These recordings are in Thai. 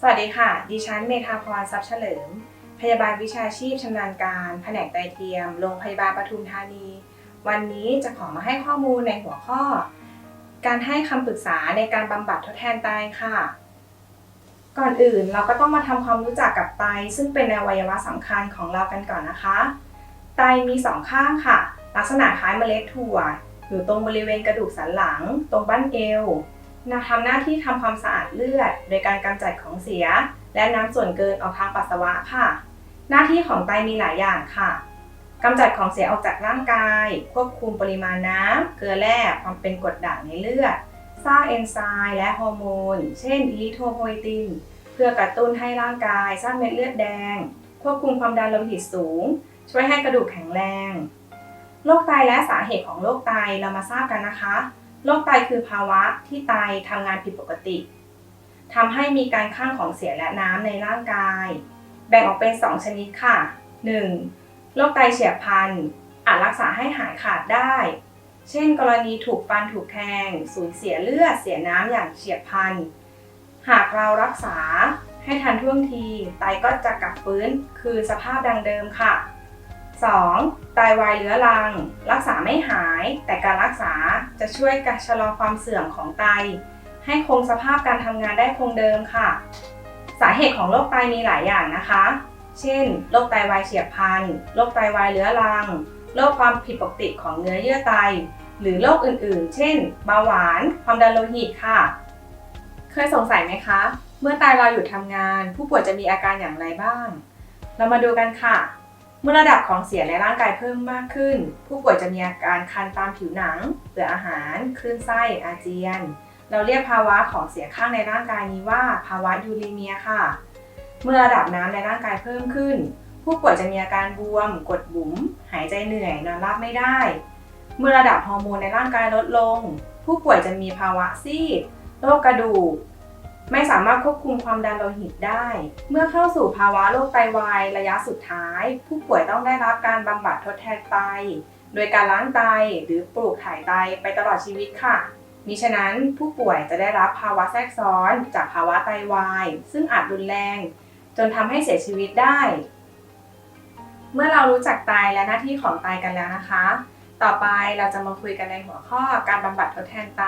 สวัสดีค่ะ ดิฉันเมธาพรทรัพย์เฉลิม พยาบาลวิชาชีพชำนาญการ แผนกไตเทียม โรงพยาบาลปทุมธานี วันนี้จะขอมาให้ข้อมูลในหัวข้อ การให้คำปรึกษาในการบำบัดทดแทนไตค่ะ ก่อนอื่นเราก็ต้องมาทำความรู้จักกับไต ซึ่งเป็นอวัยวะสำคัญของเรากันก่อนนะคะ ไตมีสองข้างค่ะ ลักษณะคล้ายเมล็ดถั่ว อยู่ตรงบริเวณกระดูกสันหลัง ตรงบั้นเอว ทำหน้าที่ทำความสะอาดเลือด โดยการกำจัดของเสีย และน้ำส่วนเกินออกทางปัสสาวะค่ะ หน้าที่ของไตมีหลายอย่างค่ะกำจัดของเสียออกจากร่างกาย ควบคุมปริมาณน้ำเกลือแร่ความเป็นกรดด่างในเลือด สร้างเอนไซม์และฮอร์โมน เช่นอิโทโพเอติน เพื่อกระตุ้นให้ร่างกาย สร้างเม็ดเลือดแดง ควบคุมความดันโลหิตสูง ช่วยให้กระดูกแข็งแรง โรคไตและสาเหตุของโรคไตเรามาทราบกันนะคะ โรคไตคือภาวะที่ไตทำงานผิดปกติทำให้มีการข้างของเสียและน้ำในร่างกาย แบ่งออกเป็น 2 ชนิดค่ะ 1. โรคไตเฉียบพลันอาจรักษาให้หายขาดได้ เช่น กรณีถูกฟันถูกแทง สูญเสียเลือดเสียน้ำอย่างเฉียบพลัน หากเรารักษาให้ทันท่วงที ไตก็จะกลับฟื้นคือสภาพดังเดิมค่ะ 2. ไตวายเรื้อรัง รักษาไม่หาย แต่การรักษาจะช่วยกชะลอความเสื่อมของไต ให้คงสภาพการทำงานได้คงเดิมค่ะ สาเหตุของโรคไตมีหลายอย่างนะคะ เช่นโรคไตวายเฉียบพลันโรคไตวายเรื้อรังโรคความผิดปกติของเนื้อเยื่อไต หรือโรคอื่นๆ เช่นเบาหวาน ความดันโลหิตค่ะ เคยสงสัยไหมคะ เมื่อไตเราหยุดทำงาน ผู้ป่วยจะมีอาการอย่างไรบ้าง เรามาดูกันค่ะ เมื่อระดับของเสียในร่างกายเพิ่มมากขึ้น ผู้ป่วยจะมีอาการคันตามผิวหนังเบื่ออาหาร คลื่นไส้ อาเจียน เราเรียกภาวะของเสียข้างในร่างกายนี้ว่า ภาวะยูรีเมียค่ะ เมื่อระดับน้ำในร่างกายเพิ่มขึ้น ผู้ป่วยจะมีอาการบวม กดบุ๋ม หายใจเหนื่อย นอนหลับไม่ได้ เมื่อระดับฮอร์โมนในร่างกายลดลง ผู้ป่วยจะมีภาวะซีด โรคกระดูก ไม่สามารถควบคุมความดันโลหิตได้ เมื่อเข้าสู่ภาวะโรคไตวายระยะสุดท้าย ผู้ป่วยต้องได้รับการบำบัดทดแทนไต โดยการล้างไตหรือปลูกถ่ายไตไปตลอดชีวิตค่ะ มิฉะนั้นผู้ป่วยจะได้รับภาวะแทรกซ้อน จากภาวะไตวาย ซึ่งอาจรุนแรง จนทำให้เสียชีวิตได้ เมื่อเรารู้จักไตและหน้าที่ของไตกันแล้วนะคะ ต่อไปเราจะมาคุยกันในหัวข้อการบำบัดทดแทนไต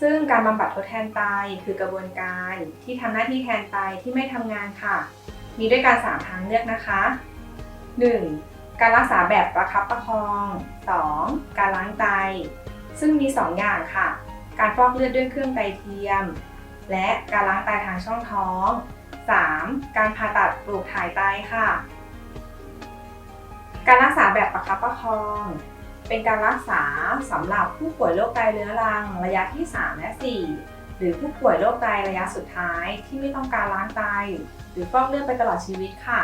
ซึ่งการบำบัดทดแทนไตคือกระบวนการที่ทำหน้าที่แทนไตที่ไม่ทำงานค่ะ มีด้วยกัน3ทางเลือกนะคะ 1. การรักษาแบบประคับประคอง 2. การล้างไต ซึ่งมี 2 อย่างค่ะ การฟอกเลือดด้วยเครื่องไตเทียม และการล้างไตทางช่องท้อง 3. การผ่าตัดปลูกถ่ายไตค่ะ การรักษาแบบประคับประคอง เป็นการรักษาสำหรับผู้ป่วยโรคไตเรื้อรังระยะที่ 3 และ 4 หรือผู้ป่วยโรคไตระยะสุดท้ายที่ไม่ต้องการล้างไต หรือฟอกเลือดไปตลอดชีวิตค่ะ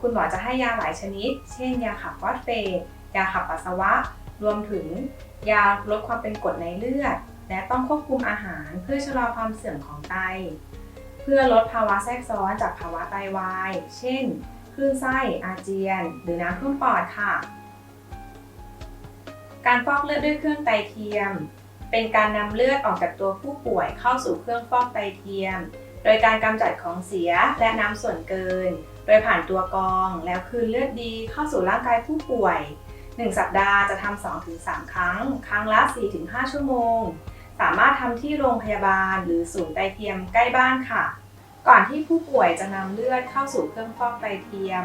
คุณหมอจะให้ยาหลายชนิด เช่น ยาขับฟอสเฟตยาขับปัสสาวะ รวมถึง ยาลดความเป็นกรดในเลือด และต้องควบคุมอาหารเพื่อชะลอความเสื่อมของไต เพื่อลดภาวะแทรกซ้อนจากภาวะไตวาย เช่น คลื่นไส้อาเจียน หรือน้ำท่วมปอดค่ะ การฟอกเลือดด้วยเครื่องไตเทียม เป็นการนำเลือดออกจากตัวผู้ป่วยเข้าสู่เครื่องฟอกไตเทียม โดยการกำจัดของเสียและน้ำส่วนเกิน โดยผ่านตัวกรองแล้วคืนเลือดดีเข้าสู่ร่างกายผู้ป่วย 1 สัปดาห์จะทำ 2-3 ครั้ง ครั้งละ 4-5 ชั่วโมง สามารถทำที่โรงพยาบาลหรือศูนย์ไตเทียมใกล้บ้านค่ะ ก่อนที่ผู้ป่วยจะนำเลือดเข้าสู่เครื่องฟอกไตเทียม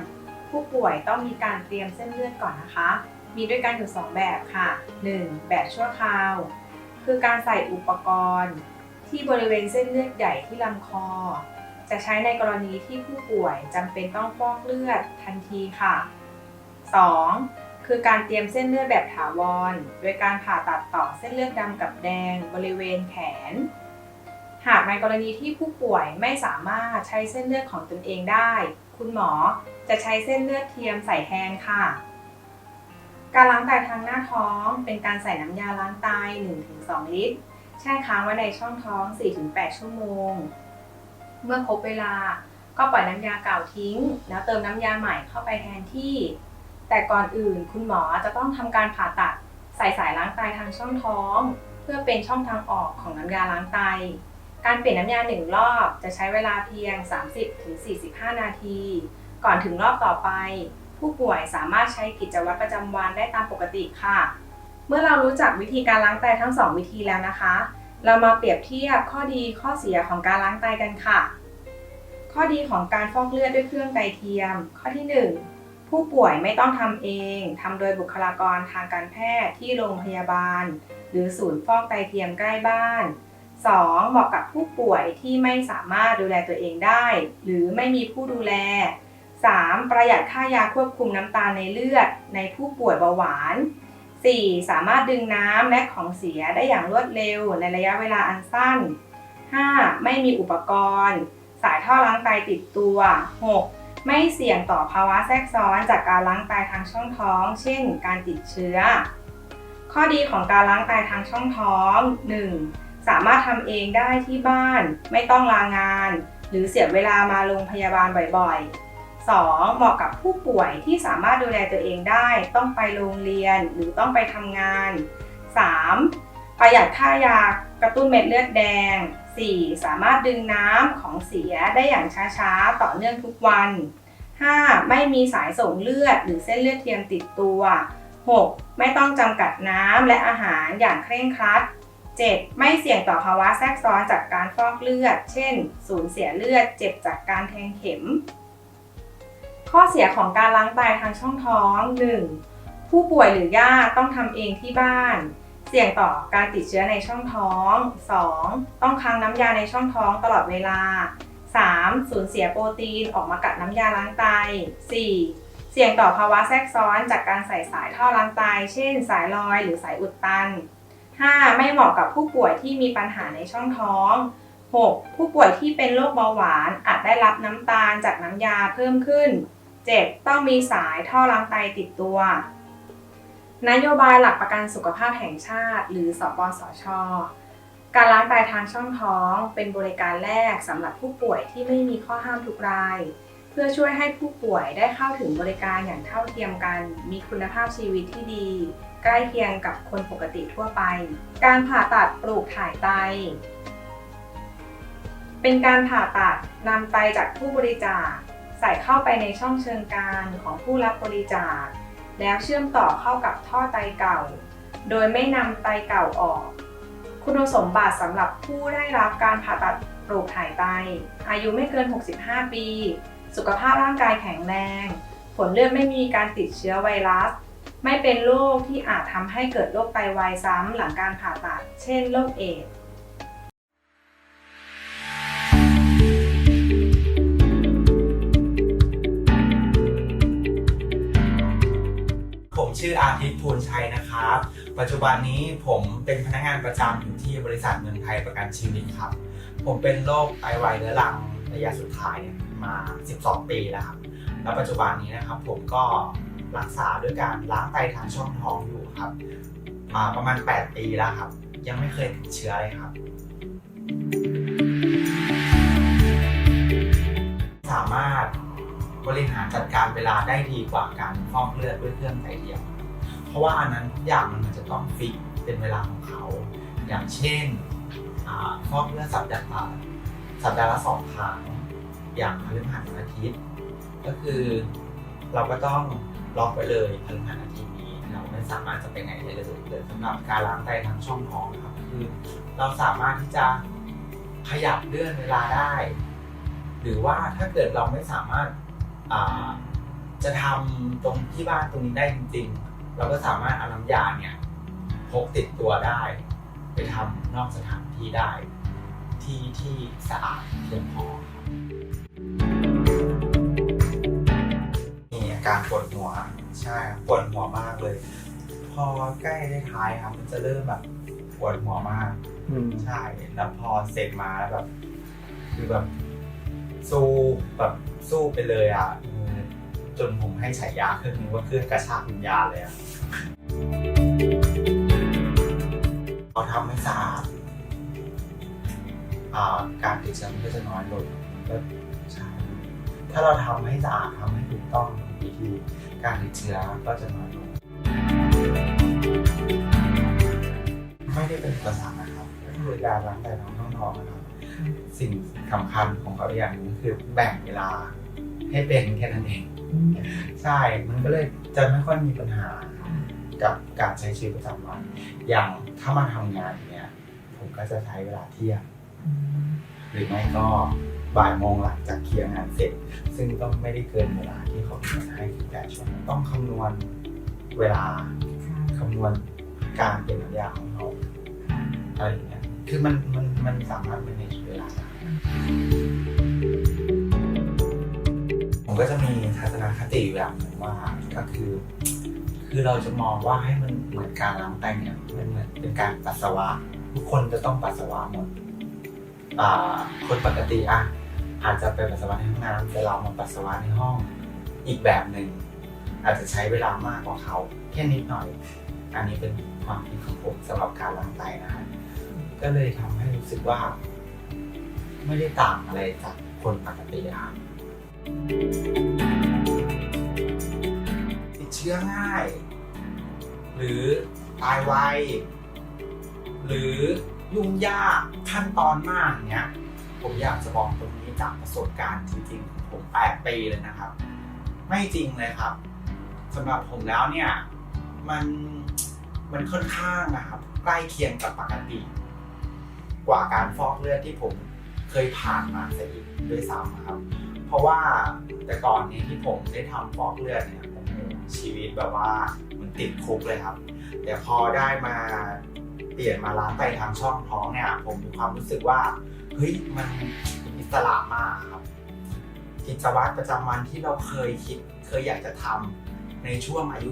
ผู้ป่วยต้องมีการเตรียมเส้นเลือดก่อนนะคะ มีด้วยกันอยู่ 2 แบบค่ะ 1. แบบชั่วคราว คือการใส่อุปกรณ์ ที่บริเวณเส้นเลือดใหญ่ที่ลำคอ จะใช้ในกรณีที่ผู้ป่วยจำเป็นต้องฟอกเลือดทันทีค่ะ 2. คือการเตรียมเส้นเลือดแบบถาวร โดยการผ่าตัดต่อเส้นเลือดดำกับแดงบริเวณแขน หากในกรณีที่ผู้ป่วยไม่สามารถใช้เส้นเลือดของตนเองได้ คุณหมอจะใช้เส้นเลือดเทียมใส่แทนค่ะ การล้างไตทางหน้าท้องเป็นการใส่น้ำยาล้างไต 1-2 ลิตร แช่ค้างไว้ในช่องท้อง 4-8 ชั่วโมง เมื่อครบเวลาก็ปล่อยน้ำยาเก่าทิ้ง แล้วเติมน้ำยาใหม่เข้าไปแทนที่ แต่ก่อนอื่นคุณหมอจะต้องทำการผ่าตัดใส่สายล้างไตทางช่องท้อง เพื่อเป็นช่องทางออกของน้ำยาล้างไต การเปลี่ยนน้ำยาหนึ่งรอบจะใช้เวลาเพียง 30-45 นาที ก่อนถึงรอบต่อไป ผู้ป่วยสามารถใช้กิจวัตรประจำวันได้ตามปกติค่ะ เมื่อเรารู้จักวิธีการล้างไตทั้ง 2 วิธีแล้วนะคะ เรามาเปรียบเทียบข้อดีข้อเสียของการล้างไตกันค่ะ ข้อดีของการฟอกเลือดด้วยเครื่องไตเทียม ข้อที่ 1 ผู้ป่วยไม่ต้องทำเองทำโดยบุคลากรทางการแพทย์ที่โรงพยาบาล หรือศูนย์ฟอกไตเทียมใกล้บ้าน 2. เหมาะกับผู้ป่วยที่ไม่สามารถดูแลตัวเองได้ หรือไม่มีผู้ดูแล 3. ประหยัดค่ายาควบคุมน้ำตาลในเลือด ในผู้ป่วยเบาหวาน 4. สามารถดึงน้ำและของเสียได้อย่างรวดเร็วในระยะเวลาอันสั้น 5. ไม่มีอุปกรณ์ สายท่อล้างไตติดตัว 6. ไม่เสี่ยงต่อภาวะแทรกซ้อนจากการล้างไตทางช่องท้อง เช่น การติดเชื้อ ข้อดีของการล้างไตทางช่องท้อง 1. สามารถทำเองได้ที่บ้าน ไม่ต้องลางาน หรือเสียเวลามาโรงพยาบาลบ่อยๆ 2. เหมาะกับผู้ป่วยที่สามารถดูแลตัวเองได้ ต้องไปโรงเรียนหรือต้องไปทำงาน 3. ประหยัดค่ายากระตุ้นเม็ดเลือดแดง 4. สามารถดึงน้ำของเสียได้อย่างช้าๆ ต่อเนื่องทุกวัน 5. ไม่มีสายส่งเลือดหรือเส้นเลือดเทียมติดตัว 6. ไม่ต้องจำกัดน้ำและอาหารอย่างเคร่งครัด 7. ไม่เสี่ยงต่อภาวะแทรกซ้อนจากการฟอกเลือด เช่น สูญเสียเลือด เจ็บจากการแทงเข็ม ข้อเสียของการล้างไตทางช่องท้อง 1. ผู้ป่วยหรือญาติต้องทำเองที่บ้าน เสี่ยงต่อการติดเชื้อในช่องท้อง 2. ต้องค้างน้ำยาในช่องท้องตลอดเวลา 3. สูญเสียโปรตีนออกมากัดน้ำยาล้างไต 4. เสี่ยงต่อภาวะแทรกซ้อนจากการใส่สายท่อล้างไต เช่น สายลอยหรือสายอุดตัน 5. ไม่เหมาะกับผู้ป่วยที่มีปัญหาในช่องท้อง 6. ผู้ป่วยที่เป็นโรคเบาหวานอาจได้รับน้ำตาลจากน้ำยาเพิ่มขึ้น 7. ต้องมีสายท่อล้างไตติดตัว นโยบายหลักประกันสุขภาพแห่งชาติ หรือสปสช การล้างไตทางช่องท้อง เป็นบริการแรกสำหรับผู้ป่วยที่ไม่มีข้อห้ามทุกราย เพื่อช่วยให้ผู้ป่วยได้เข้าถึงบริการอย่างเท่าเทียมกัน มีคุณภาพชีวิตที่ดี ใกล้เคียงกับคนปกติทั่วไป การผ่าตัดปลูกถ่ายไตเป็นการผ่าตัดนำไตจากผู้บริจาค ใส่เข้าไปในช่องเชิงกรานของผู้รับบริจาค แล้วเชื่อมต่อเข้ากับท่อไตเก่า โดยไม่นำไตเก่าออก คุณสมบัติสำหรับผู้ได้รับการผ่าตัดปลูกถ่ายไต อายุไม่เกิน 65 ปี สุขภาพร่างกายแข็งแรง ผลเลือดไม่มีการติดเชื้อไวรัส ไม่เป็นโรคที่อาจทำให้เกิดโรคไตวายซ้ำหลังการผ่าตัด เช่นโรคเอดส์ ชื่ออาทิตย์ทูลชัยนะครับ ปัจจุบันนี้ผมเป็นพนักงานประจำอยู่ที่บริษัทเมืองไทยประกันชีวิตครับ ผมเป็นโรคไตวายเรื้อรังระยะสุดท้ายเนี่ยมา 12 ปีแล้วครับ แล้วปัจจุบันนี้นะครับผมก็รักษาด้วยการล้างไตทางช่องท้องอยู่ครับ มาประมาณ 8 ปีแล้วครับ ยังไม่เคยติดเชื้อเลยครับ สามารถบริหารจัดการเวลาได้ดีกว่าการฟอกเลือดด้วยเครื่องไตเทียมครับ เพราะว่าอันนั้นทุกอย่างมันจะต้องฟิกเป็นเวลาของเขา อย่างเช่นอาฟอกเลือดสัปดาห์ละสัปดาห์ละสองครั้งอย่างพฤหัสอาทิตย์ ก็คือเราก็ต้องล็อกไว้เลยพฤหัสอาทิตย์นี้เราไม่สามารถจะไปไหนได้เลยเลยสำหรับการล้างไตทางช่องท้องนะครับคือเราสามารถที่จะขยับเลื่อนเวลาได้ หรือว่าถ้าเกิดเราไม่สามารถจะทำตรงที่บ้านตรงนี้ได้จริง ๆ เราก็สามารถเอาน้ำยาเนี่ยพกติดตัวได้ ไปทำนอกสถานที่ได้ ที่ที่สะอาดเพียงพอครับมีอาการปวดหัวใช่ครับปวดหัวมากเลย พอใกล้ได้ท้ายครับมันจะเริ่มแบบปวดหัวมากอืมใช่แล้วพอเสร็จมาแล้วแบบ คือแบบสู้แบบสู้ไปเลยอะเออ จนผมให้ฉายาเครื่องนึงว่าเครื่องกระชากวิญญาณเลยอะพอทำให้สะอาดอ่าการติดเชื้อมันก็จะน้อยลงก็ใช่ถ้าเราทำให้สะอาดทำให้ถูกต้องวิธีการติดเชื้อก็จะน้อยลง ไม่ได้เป็นอุปสรรคนะครับก็คือการล้างไตท้องท้องนะครับ สิ่งสำคัญของเขาอย่างหนึงคือแบ่งเวลาให้เป็นแค่นั้นเอง ใช่ มันก็เลยจะไม่ค่อยมีปัญหากับการใช้ชีวิตประจำวัน อย่างถ้ามาทำงานเนี่ยผมก็จะใช้เวลาเที่ยงหรือไม่ก็บ่ายโมงหลังจากเคลียร์งานเสร็จ ซึ่งก็ไม่ได้เกินเวลาที่เขากำหนดให้คือแปดชั่วงต้องคำนวณเวลาคำนวณการเป็นน้ำยาของเราอะไรอย่างเงี้ยคือมันมันมันสามารถ manage เวลาได้ ผมก็จะมีทัศนคติอยู่อย่างหนึ่งว่าก็คือ คือเราจะมองว่าให้มันเหมือนการล้างแป้งเนี่ยมันเหมือนเป็นการปัสสาวะ ทุกคนจะต้องปัสสาวะหมดอ่าคนปกติอะอาจจะไปปัสสาวะในห้องน้ำแต่เรามาปัสสาวะในห้องอีกแบบหนึ่งอาจจะใช้เวลามากกว่าเขาแค่นิดหน่อย อันนี้เป็นความคิดของผมสำหรับการล้างไตนะฮะก็เลยทำให้รู้สึกว่า ไม่ได้ต่างอะไรจากคนปกติอะครับ ติดเชื้อง่าย หรือตายไว หรือยุ่งยากขั้นตอนมากเนี้ย ผมอยากจะบอกตรงนี้จากประสบการณ์จริงๆของผม8ปีเลยนะครับ ไม่จริงเลยครับสำหรับผมแล้วเนี่ยมันมันค่อนข้างนะครับใกล้เคียงกับปกติ กว่าการฟอกเลือดที่ผมเคยผ่านมาซะอีกด้วยซ้ำครับ ราะว่าแต่ก่อนนี้ที่ผมได้ทำฟอกเลือดเนี่ยผมชีวิตแบบว่าเหมันติดคุกเลยครับ แต่พอได้มาเปลี่ยนมาล้างไตทางช่องท้องเนี่ย ผมมีความรู้สึกว่าเฮ้ยมันอิสระมากครับกิจวัตรประจำวันที่เราเคยคิดเคยอยากจะทำในช่วงอายุ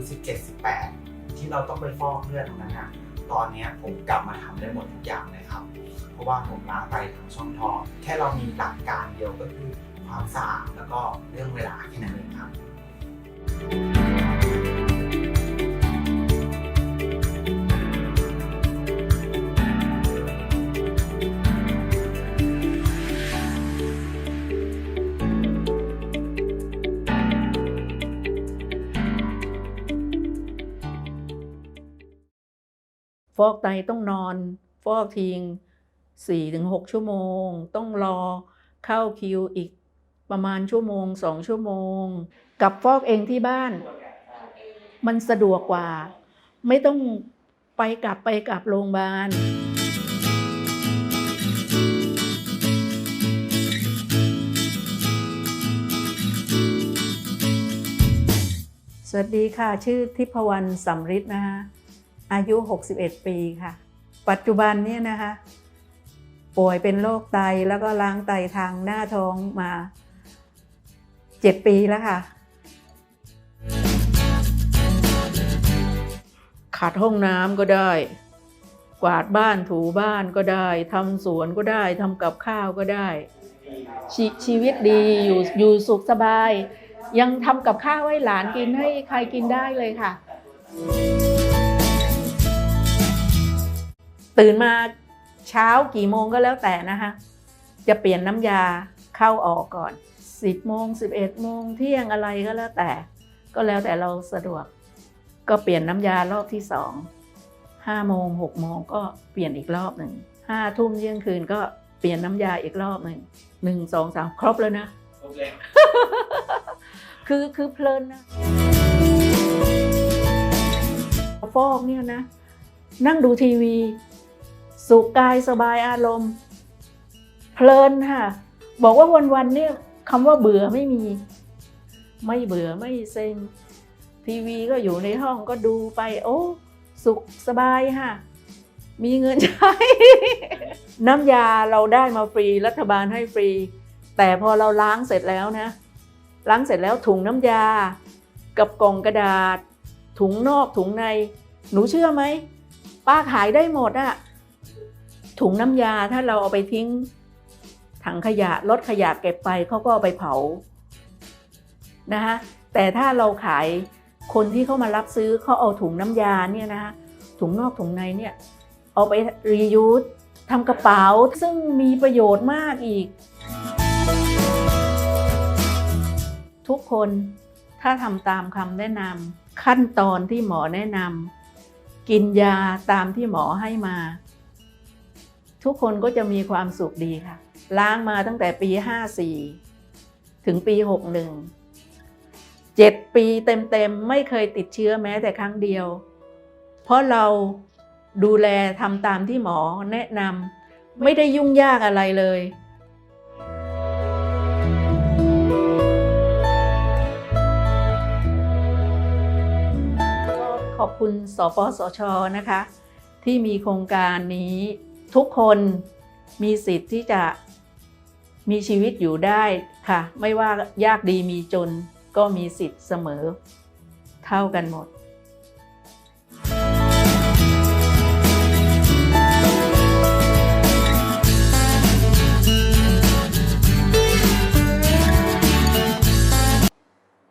17-18 ที่เราต้องไปฟอกเลือดตรงนั้นอะตอนนี้ผมกลับมาทำได้หมดทุกอย่างเลยครับ เพราะว่าผมล้างไตทางช่องท้อง แค่เรามีหลักการเดียวก็คือ ความสะอาดแล้วก็เรื่องเวลาแค่นั้นเองครับฟอกไตต้องนอนฟอกทิ้งสี่ถึงหกชั่วโมง ต้องรอเข้าคิวอีก ประมาณชั่วโมงสองชั่วโมง กับฟอกเองที่บ้าน มันสะดวกกว่า ไม่ต้องไปกลับไปกลับโรงพยาบาลสวัสดีค่ะ ชื่อทิพวรรณสำริดนะคะอายุ 61 ปีค่ะ ปัจจุบันเนี่ยนะคะ ป่วยเป็นโรคไตแล้วก็ล้างไตทางหน้าท้องมา 7ปีแล้วค่ะ ขัดห้องน้ำก็ได้ กวาดบ้านถูบ้านก็ได้ทำสวนก็ได้ทำกับข้าวก็ได้ชชีวิตดีอยู่อยู่สุขสบาย ยังทำกับข้าวให้หลานกินให้ใครกินได้เลยค่ะ ตื่นมาเช้ากี่โมงก็แล้วแต่นะคะ จะเปลี่ยนน้ำยาเข้าออกก่อน 10โมง11โมงเที่ยงอะไรก็แล้วแต่ ก็แล้วแต่เราสะดวก ก็เปลี่ยนน้ำยารอบที่สอง5โมง6โมงก็เปลี่ยนอีกรอบหนึ่ง5ทุ่มเที่ยงคืนก็เปลี่ยนน้ำยาอีกรอบหนึ่งหนึ่งสองสามครบแล้วนะคือคือเพลินนะฟอกเนี่ยนะ นั่งดูทีวี สุขกายสบายอารมณ์ เพลินค่ะ บอกว่าวันๆเนี่ย คำว่าเบื่อไม่มี ไม่เบื่อไม่เซ็งทีวีก็อยู่ในห้องก็ดูไปโอ้สุขสบายค่ะ มีเงินใช้ น้ำยาเราได้มาฟรีรัฐบาลให้ฟรี แต่พอเราล้างเสร็จแล้วนะ ล้างเสร็จแล้วถุงน้ำยา กับกล่องกระดาษ ถุงนอกถุงใน หนูเชื่อไหม ป้าขายได้หมดอะถุงน้ำยาถ้าเราเอาไปทิ้ง ถังขยะรถขยะเก็บไปเขาก็เอาไปเผานะคะแต่ถ้าเราขายคนที่เขามารับซื้อเขาเอาถุงน้ำยาเนี่ยนะคะถุงนอกถุงในเนี่ยเอาไปรียูสทำกระเป๋าซึ่งมีประโยชน์มากอีก ทุกคนถ้าทำตามคำแนะนำขั้นตอนที่หมอแนะนำกินยาตามที่หมอให้มา ทุกคนก็จะมีความสุขดีค่ะ ล้างมาตั้งแต่ปี 54 ถึงปี 61 7 ปีเต็มๆ ไม่เคยติดเชื้อแม้แต่ครั้งเดียว เพราะเราดูแลทำตามที่หมอแนะนำไม่ได้ยุ่งยากอะไรเลยขอบคุณสปสชนะคะ ที่มีโครงการนี้ ทุกคนมีสิทธิ์ที่จะมีชีวิตอยู่ได้ค่ะ ไม่ว่ายากดีมีจนก็มีสิทธิ์เสมอ เท่ากันหมด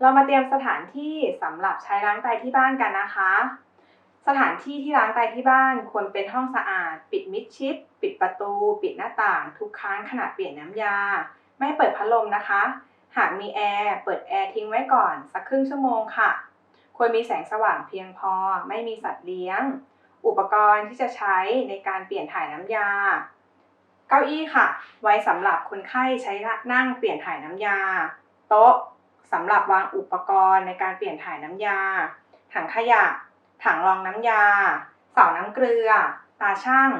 เรามาเตรียมสถานที่สำหรับใช้ล้างไตที่บ้านกันนะคะ สถานที่ที่ล้างไตที่บ้านควรเป็นห้องสะอาด ปิดมิดชิด ปิดประตู ปิดหน้าต่าง ทุกครั้งขณะเปลี่ยนน้ำยา ไม่เปิดพัดลมนะคะ หากมีแอร์เปิดแอร์ทิ้งไว้ก่อน สักครึ่งชั่วโมงค่ะ ควรมีแสงสว่างเพียงพอ ไม่มีสัตว์เลี้ยง อุปกรณ์ที่จะใช้ในการเปลี่ยนถ่ายน้ำยา เก้าอี้ค่ะ ไว้สำหรับคนไข้ใช้นั่งเปลี่ยนถ่ายน้ำยา โต๊ะสำหรับวางอุปกรณ์ในการเปลี่ยนถ่ายน้ำยา ถังขยะ ถังรองน้ำยา เสาน้ำเกลือ ตาช่าง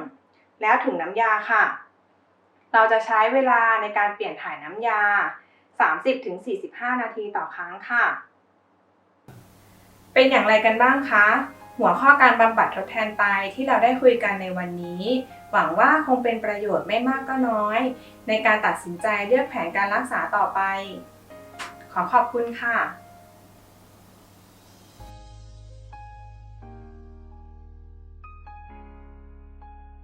แล้วถุงน้ำยาค่ะ เราจะใช้เวลาในการเปลี่ยนถ่ายน้ำยา 30-45 นาทีต่อครั้งค่ะ เป็นอย่างไรกันบ้างคะ หัวข้อการบำบัดทดแทนไตที่เราได้คุยกันในวันนี้ หวังว่าคงเป็นประโยชน์ไม่มากก็น้อย ในการตัดสินใจเลือกแผนการรักษาต่อไป ขอขอบคุณค่ะ